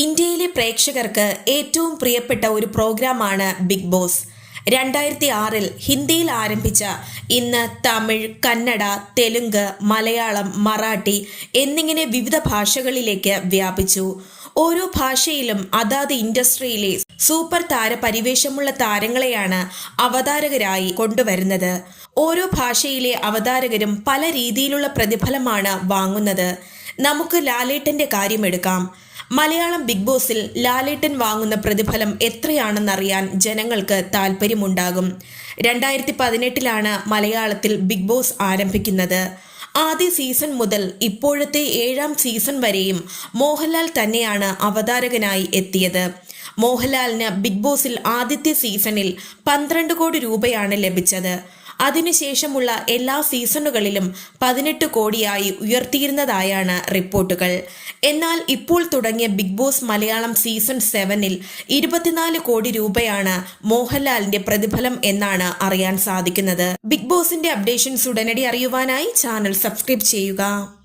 ഇന്ത്യയിലെ പ്രേക്ഷകർക്ക് ഏറ്റവും പ്രിയപ്പെട്ട ഒരു പ്രോഗ്രാമാണ് ബിഗ് ബോസ്. രണ്ടായിരത്തി ആറിൽ ഹിന്ദിയിൽ ആരംഭിച്ച ഇന്ന് തമിഴ് കന്നഡ തെലുങ്ക് മലയാളം മറാഠി എന്നിങ്ങനെ വിവിധ ഭാഷകളിലേക്ക് വ്യാപിച്ചു. ഓരോ ഭാഷയിലും അതാത് ഇൻഡസ്ട്രിയിലെ സൂപ്പർ താര പരിവേഷമുള്ള താരങ്ങളെയാണ് അവതാരകരായി കൊണ്ടുവരുന്നത്. ഓരോ ഭാഷയിലെ അവതാരകരും പല രീതിയിലുള്ള പ്രതിഫലമാണ് വാങ്ങുന്നത്. നമുക്ക് ലാലേട്ടന്റെ കാര്യമെടുക്കാം മലയാളം ബിഗ് ബോസിൽ ലാലേട്ടൻ വാങ്ങുന്ന പ്രതിഫലം എത്രയാണെന്നറിയാൻ ജനങ്ങൾക്ക് താല്പര്യമുണ്ടാകും രണ്ടായിരത്തി പതിനെട്ടിലാണ് മലയാളത്തിൽ ബിഗ് ബോസ് ആരംഭിക്കുന്നത്. ആദ്യ സീസൺ മുതൽ ഇപ്പോഴത്തെ ഏഴാം സീസൺ വരെയും മോഹൻലാൽ തന്നെയാണ് അവതാരകനായി എത്തിയത്. മോഹൻലാലിന് ബിഗ് ബോസിൽ ആദ്യത്തെ സീസണിൽ പന്ത്രണ്ട് കോടി രൂപയാണ് ലഭിച്ചത്. അതിനുശേഷമുള്ള എല്ലാ സീസണുകളിലും പതിനെട്ട് കോടിയായി ഉയർത്തിയിരുന്നതായാണ് റിപ്പോർട്ടുകൾ. എന്നാൽ ഇപ്പോൾ തുടങ്ങിയ ബിഗ് ബോസ് മലയാളം സീസൺ സെവനിൽ ഇരുപത്തിനാല് കോടി രൂപയാണ് മോഹൻലാലിന്റെ പ്രതിഫലം എന്നാണ് അറിയാൻ സാധിക്കുന്നത്. ബിഗ് ബോസിന്റെ അപ്ഡേഷൻസ് ഉടനടി അറിയുവാനായി ചാനൽ സബ്സ്ക്രൈബ് ചെയ്യുക.